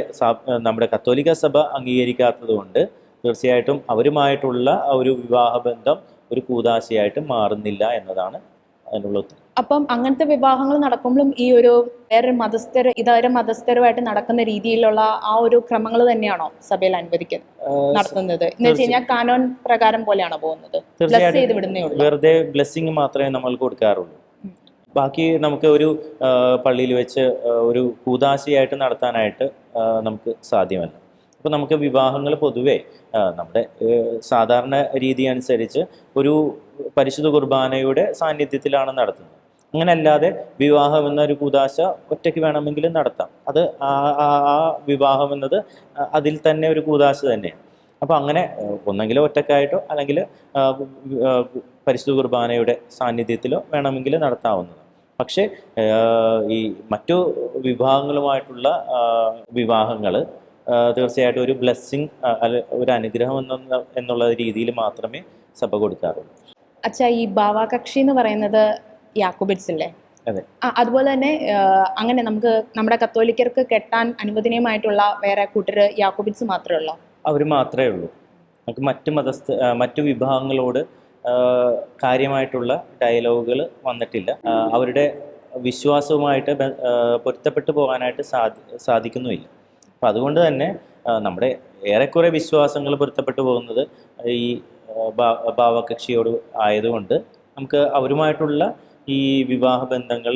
Speaker 1: നമ്മുടെ കത്തോലിക്ക സഭ അംഗീകരിക്കാത്തത് കൊണ്ട് തീർച്ചയായിട്ടും അവരുമായിട്ടുള്ള ഒരു വിവാഹബന്ധം ഒരു കൂതാശയായിട്ട് മാറുന്നില്ല എന്നതാണ് അതിനുള്ള ഉത്തരം.
Speaker 2: അപ്പം അങ്ങനത്തെ വിവാഹങ്ങൾ നടക്കുമ്പോഴും ഈ ഒരു വേറൊരു മതസ്ഥർ ഇതര മതസ്ഥരുമായിട്ട് നടക്കുന്ന രീതിയിലുള്ള ആ ഒരു ക്രമങ്ങൾ തന്നെയാണോ സഭയിൽ അനുവദിക്കുന്നത് നടത്തുന്നത്? എന്ന് വെച്ച് കഴിഞ്ഞാൽ കാനോൻ പ്രകാരം പോലെയാണോ പോകുന്നത്? ബ്ലസ് ചെയ്ത്
Speaker 1: തീർച്ചയായിട്ടും
Speaker 2: വിടുന്നേ ഉള്ളൂ.
Speaker 1: വെറുതെ ബ്ലെസ്സിങ് മാത്രമേ നമ്മൾ കൊടുക്കാറുള്ളൂ. ബാക്കി നമുക്ക് ഒരു പള്ളിയിൽ വെച്ച് ഒരു കൂതാശയായിട്ട് നടത്താനായിട്ട് നമുക്ക് സാധ്യമല്ല. അപ്പോൾ നമുക്ക് വിവാഹങ്ങൾ പൊതുവേ നമ്മുടെ സാധാരണ രീതി അനുസരിച്ച് ഒരു പരിശുദ്ധ കുർബാനയുടെ സാന്നിധ്യത്തിലാണ് നടത്തുന്നത്. അങ്ങനെ അല്ലാതെ വിവാഹം എന്നൊരു കൂതാശ ഒറ്റയ്ക്ക് വേണമെങ്കിലും നടത്താം. അത് ആ വിവാഹം എന്നത് അതിൽ തന്നെ ഒരു കൂതാശ തന്നെയാണ്. അപ്പോൾ അങ്ങനെ ഒന്നെങ്കിൽ ഒറ്റക്കായിട്ടോ അല്ലെങ്കിൽ പരിശുദ്ധ കുർബാനയുടെ സാന്നിധ്യത്തിലോ വേണമെങ്കിൽ നടത്താവുന്നത് പക്ഷേ ഈ മറ്റു വിഭാഗങ്ങളുമായിട്ടുള്ള വിവാഹങ്ങൾ തീർച്ചയായിട്ടും ഒരു ബ്ലെസ്സിങ് അല്ല ഒരു അനുഗ്രഹം എന്ന എന്നുള്ള രീതിയിൽ മാത്രമേ സഭ കൊടുക്കാറുള്ളൂ.
Speaker 2: അച്ഛാ ഈ ഭാവാകക്ഷി എന്ന് പറയുന്നത് യാക്കോബിറ്റ്സ് അല്ലേ
Speaker 1: അതെ.
Speaker 2: അതുപോലെ തന്നെ അങ്ങനെ നമുക്ക് നമ്മുടെ കത്തോലിക്കർക്ക് കെട്ടാൻ അനുവദനീയമായിട്ടുള്ള വേറെ കൂട്ടര് യാക്കോബിറ്റ്സ് മാത്രമേ ഉള്ളൂ?
Speaker 1: അവർ മാത്രമേ ഉള്ളൂ. നമുക്ക് മറ്റ് മതസ്ഥ മറ്റു വിഭാഗങ്ങളോട് കാര്യമായിട്ടുള്ള ഡയലോഗുകൾ വന്നിട്ടില്ല. അവരുടെ വിശ്വാസവുമായിട്ട് പൊരുത്തപ്പെട്ടു പോകാനായിട്ട് സാധി സാധിക്കുന്നുമില്ല. അപ്പം അതുകൊണ്ട് തന്നെ നമ്മുടെ ഏറെക്കുറെ വിശ്വാസങ്ങൾ പൊരുത്തപ്പെട്ടു പോകുന്നത് ഈ ഭാവകക്ഷിയോട് ആയതുകൊണ്ട് നമുക്ക് അവരുമായിട്ടുള്ള ഈ വിവാഹ ബന്ധങ്ങൾ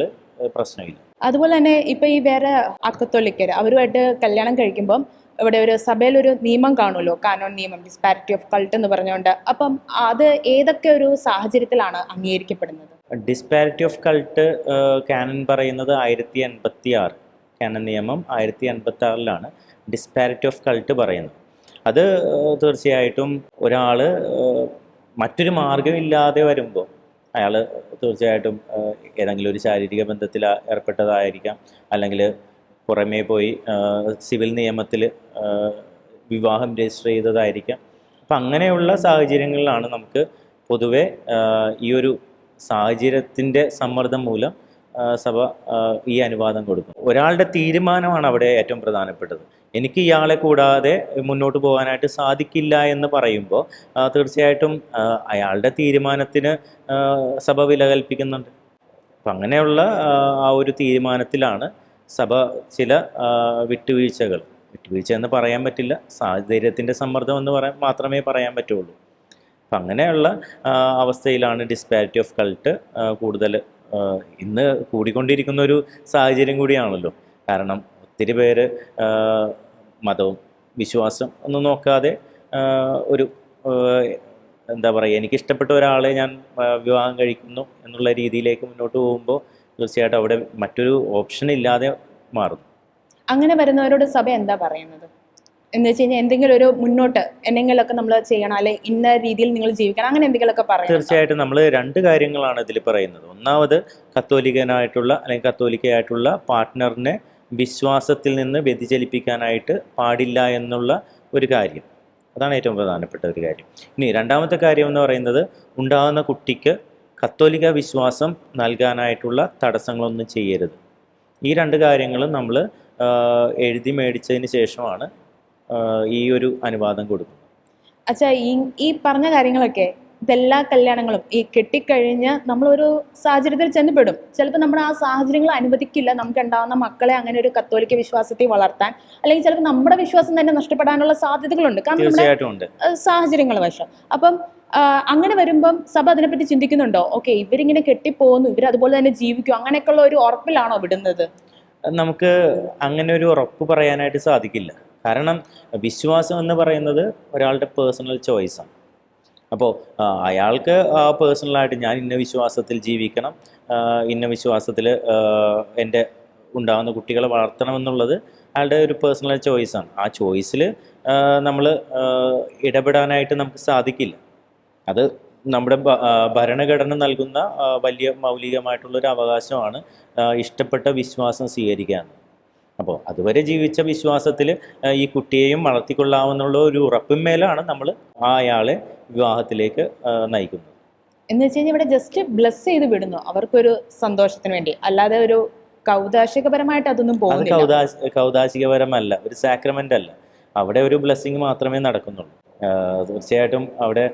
Speaker 1: പ്രശ്നമില്ല.
Speaker 2: അതുപോലെ തന്നെ ഇപ്പൊ ഈ വേറെ അക്കത്തോലിക്കർ അവരുമായിട്ട് കല്യാണം കഴിക്കുമ്പം ഇവിടെ ഒരു സഭയിൽ ഒരു നിയമം കാണുമല്ലോ കാനോൺ നിയമം ഡിസ്പാരിറ്റി ഓഫ് കൾട്ട് എന്ന് പറഞ്ഞുകൊണ്ട്. അപ്പം അത് ഏതൊക്കെ ഒരു സാഹചര്യത്തിലാണ് അംഗീകരിക്കപ്പെടുന്നത്?
Speaker 1: ഡിസ്പാരിറ്റി ഓഫ് കൾട്ട് കാനൻ പറയുന്നത് ആയിരത്തി എൺപത്തി ആറ് കാനൻ നിയമം ആയിരത്തി അൻപത്തി ആറിലാണ് ഡിസ്പാരിറ്റി ഓഫ് കൾട്ട് പറയുന്നത്. അത് തീർച്ചയായിട്ടും ഒരാൾ മറ്റൊരു മാർഗമില്ലാതെ വരുമ്പോൾ അയാൾ തീർച്ചയായിട്ടും ഏതെങ്കിലും ഒരു ശാരീരിക ബന്ധത്തിൽ ഏർപ്പെട്ടതായിരിക്കാം. അല്ലെങ്കിൽ പുറമേ പോയി സിവിൽ നിയമത്തിൽ വിവാഹം രജിസ്റ്റർ ചെയ്തതായിരിക്കാം. അപ്പം അങ്ങനെയുള്ള സാഹചര്യങ്ങളിലാണ് നമുക്ക് പൊതുവെ ഈ ഒരു സാഹചര്യത്തിന്റെ സമ്മർദ്ദം മൂലം സഭ ഈ അനുവാദം കൊടുക്കും ഒരാളുടെ തീരുമാനമാണ് അവിടെ ഏറ്റവും പ്രധാനപ്പെട്ടത്. എനിക്ക് ഇയാളെ കൂടാതെ മുന്നോട്ട് പോകാനായിട്ട് സാധിക്കില്ല എന്ന് പറയുമ്പോൾ തീർച്ചയായിട്ടും അയാളുടെ തീരുമാനത്തിന് സഭ വില കൽപ്പിക്കുന്നുണ്ട്. അപ്പം അങ്ങനെയുള്ള ആ, ഒരു തീരുമാനത്തിലാണ് സഭ ചില വിട്ടുവീഴ്ചകൾ. വിട്ടുവീഴ്ച എന്ന് പറയാൻ പറ്റില്ല. സാഹചര്യത്തിന്റെ സമ്മർദ്ദം എന്ന് പറയാൻ മാത്രമേ പറയാൻ പറ്റുള്ളൂ. അപ്പം അങ്ങനെയുള്ള അവസ്ഥയിലാണ് ഡിസ്പാരിറ്റി ഓഫ് കൾട്ട് കൂടുതൽ ഇന്ന് കൂടിക്കൊണ്ടിരിക്കുന്ന ഒരു സാഹചര്യം കൂടിയാണല്ലോ. കാരണം ഒത്തിരി പേര് മതവും വിശ്വാസം ഒന്നും നോക്കാതെ ഒരു എന്താ പറയുക എനിക്കിഷ്ടപ്പെട്ട ഒരാളെ ഞാൻ വിവാഹം കഴിക്കുന്നു എന്നുള്ള രീതിയിലേക്ക് മുന്നോട്ട് പോകുമ്പോൾ തീർച്ചയായിട്ടും അവിടെ മറ്റൊരു ഓപ്ഷൻ ഇല്ലാതെ മാറും
Speaker 2: അങ്ങനെ വരുന്നവരോട് സഭ എന്താ പറയുന്നത്? എന്ന് വെച്ച് കഴിഞ്ഞാൽ എന്തെങ്കിലും ഒരു മുന്നോട്ട് എന്തെങ്കിലുമൊക്കെ നമ്മൾ ചെയ്യണം. അല്ലെ ഇന്ന രീതിയിൽ നിങ്ങൾ ജീവിക്കണം. അങ്ങനെ എന്തെങ്കിലുമൊക്കെ പറയാം
Speaker 1: തീർച്ചയായിട്ടും നമ്മൾ രണ്ട് കാര്യങ്ങളാണ് ഇതിൽ പറയുന്നത്. ഒന്നാമത് കത്തോലിക്കനായിട്ടുള്ള അല്ലെങ്കിൽ കത്തോലിക്കയായിട്ടുള്ള പാർട്ട്ണറിനെ വിശ്വാസത്തിൽ നിന്ന് വ്യതിചലിപ്പിക്കാനായിട്ട് പാടില്ല എന്നുള്ള ഒരു കാര്യം. അതാണ് ഏറ്റവും പ്രധാനപ്പെട്ട ഒരു കാര്യം. ഇനി രണ്ടാമത്തെ കാര്യം എന്ന് പറയുന്നത് ഉണ്ടാകുന്ന കുട്ടിക്ക് കത്തോലിക്ക വിശ്വാസം നൽകാനായിട്ടുള്ള തടസ്സങ്ങളൊന്നും ചെയ്യരുത്. ഈ രണ്ട് കാര്യങ്ങളും നമ്മൾ എഴുതി മേടിച്ചതിന് ശേഷമാണ് ഈ ഒരു അനുവാദം കൊടുക്കും.
Speaker 2: അച്ഛാ ഈ ഈ പറഞ്ഞ കാര്യങ്ങളൊക്കെ ഇതെല്ലാ കല്യാണങ്ങളും ഈ കെട്ടിക്കഴിഞ്ഞ് നമ്മളൊരു സാഹചര്യത്തിൽ ചെന്നപ്പെടും ചിലപ്പോൾ നമ്മൾ ആ സാഹചര്യങ്ങൾ അനുവദിക്കില്ല. നമുക്ക് ഉണ്ടാകുന്ന മക്കളെ അങ്ങനെ ഒരു കത്തോലിക്ക വിശ്വാസത്തെ വളർത്താൻ അല്ലെങ്കിൽ ചിലപ്പോൾ നമ്മുടെ വിശ്വാസം തന്നെ നഷ്ടപ്പെടാനുള്ള സാധ്യതകളുണ്ട്. കാരണം നമ്മുടെ സാഹചര്യങ്ങൾ വശം. അപ്പം അങ്ങനെ വരുമ്പം സഭ അതിനെപ്പറ്റി ചിന്തിക്കുന്നുണ്ടോ? ഓക്കെ ഇവരിങ്ങനെ കെട്ടിപ്പോകുന്നു ഇവർ അതുപോലെ തന്നെ ജീവിക്കും അങ്ങനെയൊക്കെയുള്ള ഒരു ഉറപ്പിലാണോ വിടുന്നത്?
Speaker 1: നമുക്ക് അങ്ങനെ ഒരു ഉറപ്പ് പറയാനായിട്ട് സാധിക്കില്ല. കാരണം വിശ്വാസം എന്ന് പറയുന്നത് ഒരാളുടെ പേഴ്സണൽ ചോയ്സാണ് അപ്പോൾ അയാൾക്ക് പേഴ്സണലായിട്ട് ഞാൻ ഇന്ന വിശ്വാസത്തിൽ ജീവിക്കണം ഇന്ന വിശ്വാസത്തിൽ എന്റെ ഉണ്ടാകുന്ന കുട്ടികളെ വളർത്തണം എന്നുള്ളത് അയാളുടെ ഒരു പേഴ്സണൽ ചോയ്സാണ് ആ ചോയ്സിൽ നമ്മൾ ഇടപെടാനായിട്ട് നമുക്ക് സാധിക്കില്ല. അത് നമ്മുടെ ഭരണഘടന നൽകുന്ന വലിയ മൗലികമായിട്ടുള്ളൊരു അവകാശമാണ് ഇഷ്ടപ്പെട്ട വിശ്വാസം സ്വീകരിക്കാൻ. അപ്പോൾ അതുവരെ ജീവിച്ച വിശ്വാസത്തിൽ ഈ കുട്ടിയെയും വളർത്തിക്കൊള്ളാമെന്നുള്ള ഒരു ഉറപ്പിന്മേലാണ് നമ്മൾ ആ അയാളെ വിവാഹത്തിലേക്ക് നയിക്കുന്നത്.
Speaker 2: എന്ന് വെച്ച് കഴിഞ്ഞാൽ ഇവിടെ ജസ്റ്റ് ബ്ലസ് ചെയ്ത് വിടുന്നു. അവർക്കൊരു സന്തോഷത്തിന് വേണ്ടി. അല്ലാതെ ഒരു കൗതാശികപരമായിട്ട് അതൊന്നും
Speaker 1: പോകുന്നു
Speaker 2: പോകുന്നില്ല.
Speaker 1: കൗതാശ കൗതാശികപരമല്ല ഒരു സാക്രമെന്റ് അല്ല അവിടെ ഒരു ബ്ലെസ്സിങ് മാത്രമേ നടക്കുന്നുള്ളൂ. തീർച്ചയായിട്ടും അവിടെ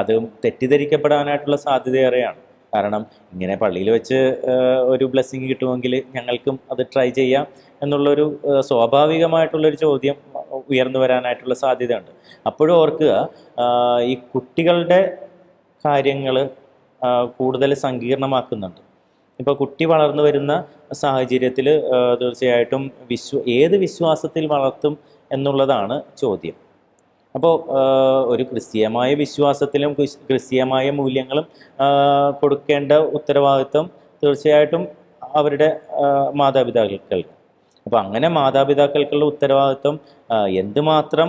Speaker 1: അത് തെറ്റിദ്ധരിക്കപ്പെടാനായിട്ടുള്ള സാധ്യത ഏറെയാണ് കാരണം ഇങ്ങനെ പള്ളിയിൽ വെച്ച് ഒരു ബ്ലെസ്സിങ് കിട്ടുമെങ്കിൽ ഞങ്ങൾക്കും അത് ട്രൈ ചെയ്യാം എന്നുള്ളൊരു സ്വാഭാവികമായിട്ടുള്ളൊരു ചോദ്യം ഉയർന്നു വരാനായിട്ടുള്ള സാധ്യതയുണ്ട്. അപ്പോഴും ഓർക്കുക ഈ കുട്ടികളുടെ കാര്യങ്ങൾ കൂടുതൽ സങ്കീർണമാക്കുന്നുണ്ട്. ഇപ്പോൾ കുട്ടി വളർന്നു വരുന്ന സാഹചര്യത്തിൽ തീർച്ചയായിട്ടും വിശ്വ ഏത് വിശ്വാസത്തിൽ വളർത്തും എന്നുള്ളതാണ് ചോദ്യം. അപ്പോൾ ഒരു ക്രിസ്തീയമായ വിശ്വാസത്തിലും ക്രിസ്തീയമായ മൂല്യങ്ങളും കൊടുക്കേണ്ട ഉത്തരവാദിത്വം തീർച്ചയായിട്ടും അവരുടെ മാതാപിതാക്കൾക്ക്. അപ്പോൾ അങ്ങനെ മാതാപിതാക്കൾക്കുള്ള ഉത്തരവാദിത്വം എന്തുമാത്രം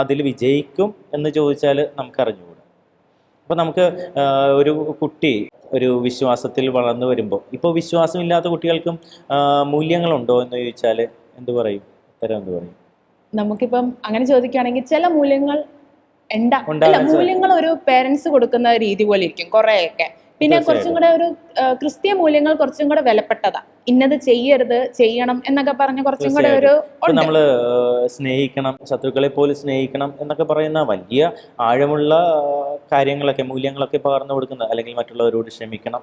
Speaker 1: അതിൽ വിജയിക്കും എന്ന് ചോദിച്ചാൽ നമുക്കറിഞ്ഞുകൂടാ. അപ്പോൾ നമുക്ക് ഒരു കുട്ടി ഒരു വിശ്വാസത്തിൽ വളർന്നു വരുമ്പോൾ ഇപ്പോൾ വിശ്വാസമില്ലാത്ത കുട്ടികൾക്കും മൂല്യങ്ങളുണ്ടോ എന്ന് ചോദിച്ചാൽ എന്തു പറയും? ഉത്തരം എന്ത് പറയും?
Speaker 2: നമുക്കിപ്പം അങ്ങനെ ചോദിക്കുകയാണെങ്കിൽ ചില മൂല്യങ്ങൾ എന്താ? അല്ല മൂല്യങ്ങൾ ഒരു പേരൻസ് കൊടുക്കുന്ന രീതി പോലെ ഇരിക്കും കുറെയൊക്കെ. പിന്നെ കുറച്ചും കൂടെ ഒരു ക്രിസ്തീയ മൂല്യങ്ങൾ കുറച്ചും കൂടെ വിലപ്പെട്ടതാ. ഇന്നത് ചെയ്യരുത് ചെയ്യണം എന്നൊക്കെ പറഞ്ഞ കുറച്ചും കൂടെ ഒരു നമ്മൾ
Speaker 1: നമ്മൾ സ്നേഹിക്കണം ശത്രുക്കളെ പോലും സ്നേഹിക്കണം എന്നൊക്കെ പറയുന്ന വലിയ ആഴമുള്ള കാര്യങ്ങളൊക്കെ മൂല്യങ്ങളൊക്കെ പകർന്നു കൊടുക്കുന്നത്. അല്ലെങ്കിൽ മറ്റുള്ളവരോട് ക്ഷമിക്കണം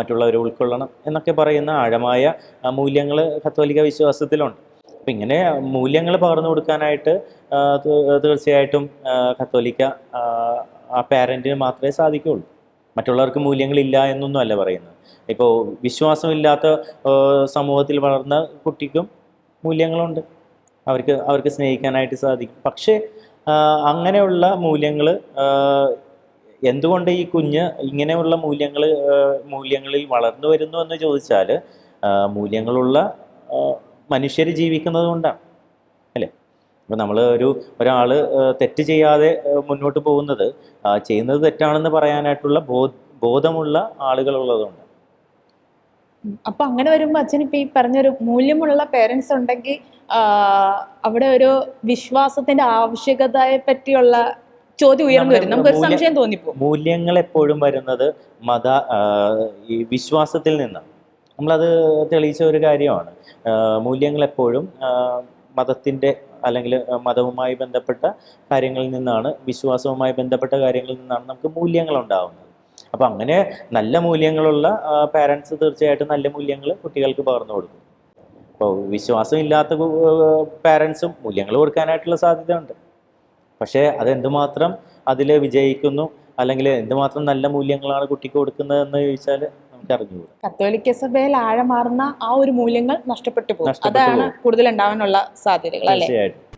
Speaker 1: മറ്റുള്ളവരെ ഉൾക്കൊള്ളണം എന്നൊക്കെ പറയുന്ന ആഴമായ മൂല്യങ്ങൾ കത്തോലിക വിശ്വാസത്തിലുണ്ട്. അപ്പം ഇങ്ങനെ മൂല്യങ്ങൾ പകർന്നു കൊടുക്കാനായിട്ട് തീർച്ചയായിട്ടും കത്തോലിക്ക ആ പാരന്റിന് മാത്രമേ സാധിക്കുകയുള്ളൂ. മറ്റുള്ളവർക്ക് മൂല്യങ്ങളില്ല എന്നൊന്നും അല്ല പറയുന്നത്. ഇപ്പോൾ വിശ്വാസമില്ലാത്ത സമൂഹത്തിൽ വളർന്ന കുട്ടിക്കും മൂല്യങ്ങളുണ്ട്. അവർക്ക് അവർക്ക് സ്നേഹിക്കാനായിട്ട് സാധിക്കും. പക്ഷേ അങ്ങനെയുള്ള മൂല്യങ്ങൾ എന്തുകൊണ്ട് ഈ കുഞ്ഞ് ഇങ്ങനെയുള്ള മൂല്യങ്ങൾ മൂല്യങ്ങളിൽ വളർന്നു വരുന്നു എന്ന് ചോദിച്ചാൽ മൂല്യങ്ങളുള്ള മനുഷ്യർ ജീവിക്കുന്നത് കൊണ്ടാണ്. അല്ലേ? അപ്പോൾ നമ്മൾ ഒരു ഒരാൾ തെറ്റ് ചെയ്യാതെ മുന്നോട്ട് പോകുന്നത് ചെയ്യുന്നത് തെറ്റാണെന്ന് പറയാനായിട്ടുള്ള ബോധമുള്ള ആളുകളുള്ളതുകൊണ്ട്.
Speaker 2: അപ്പൊ അങ്ങനെ വരുമ്പോ അച്ഛൻ ഇപ്പൊ ഈ പറഞ്ഞൊരു മൂല്യമുള്ള പേരൻസ് ഉണ്ടെങ്കിൽ അവിടെ ഒരു വിശ്വാസത്തിന്റെ ആവശ്യകതയെ പറ്റിയുള്ള ചോദ്യം ഉയർന്നു വരും.
Speaker 1: നമുക്ക്
Speaker 2: നമുക്കൊരു സംശയം തോന്നിപ്പോ
Speaker 1: മൂല്യങ്ങൾ എപ്പോഴും വരുന്നത് മത ഈ വിശ്വാസത്തിൽ നിന്നാണ്. നമ്മളത് തെളിയിച്ച ഒരു കാര്യമാണ്. മൂല്യങ്ങൾ എപ്പോഴും മതത്തിന്റെ അല്ലെങ്കിൽ മതവുമായി ബന്ധപ്പെട്ട കാര്യങ്ങളിൽ നിന്നാണ് വിശ്വാസവുമായി ബന്ധപ്പെട്ട കാര്യങ്ങളിൽ നിന്നാണ് നമുക്ക് മൂല്യങ്ങൾ ഉണ്ടാകുന്നത് അപ്പോൾ അങ്ങനെ നല്ല മൂല്യങ്ങളുള്ള പാരൻസ് തീർച്ചയായിട്ടും നല്ല മൂല്യങ്ങൾ കുട്ടികൾക്ക് പകർന്നു കൊടുക്കും. അപ്പോൾ വിശ്വാസമില്ലാത്ത പാരൻസും മൂല്യങ്ങൾ കൊടുക്കാനായിട്ടുള്ള സാധ്യതയുണ്ട്. പക്ഷേ അതെന്തുമാത്രം അതിൽ വിജയിക്കുന്നു അല്ലെങ്കിൽ എന്തുമാത്രം നല്ല മൂല്യങ്ങളാണ് കുട്ടിക്ക് കൊടുക്കുന്നതെന്ന് ചോദിച്ചാൽ നമുക്ക് അറിഞ്ഞുകൂടാ
Speaker 2: കത്തോലിക്ക സഭയിൽ ആഴമാർന്ന ആ ഒരു മൂല്യങ്ങൾ നഷ്ടപ്പെട്ടു പോകും. അതാണ് കൂടുതൽ ഉണ്ടാവാനുള്ള സാധ്യതകൾ അല്ലെ?
Speaker 1: തീർച്ചയായിട്ടും.